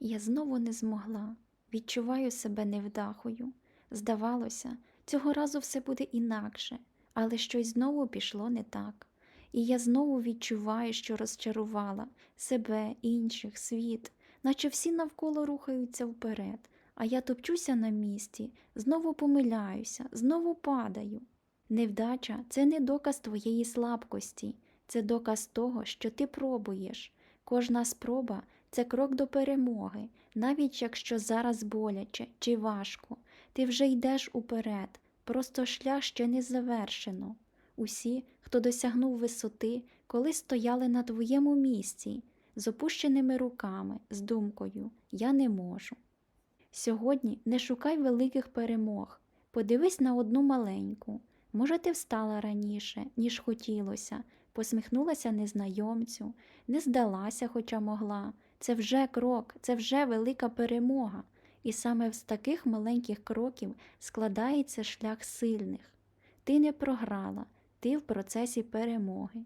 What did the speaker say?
Я знову не змогла. Відчуваю себе невдахою. Здавалося, цього разу все буде інакше, але щось знову пішло не так. І я знову відчуваю, що розчарувала себе, інших, світ, наче всі навколо рухаються вперед, а я топчуся на місці, знову помиляюся, знову падаю. Невдача це не доказ твоєї слабкості, це доказ того, що ти пробуєш. Кожна спроба це крок до перемоги, навіть якщо зараз боляче чи важко, ти вже йдеш уперед, просто шлях ще не завершено. Усі, хто досягнув висоти, коли стояли на твоєму місці, з опущеними руками, з думкою Я не можу. Сьогодні не шукай великих перемог, подивись на одну маленьку. Може, ти встала раніше, ніж хотілося, посміхнулася незнайомцю, не здалася, хоча могла. Це вже крок, це вже велика перемога. І саме з таких маленьких кроків складається шлях сильних. Ти не програла, ти в процесі перемоги.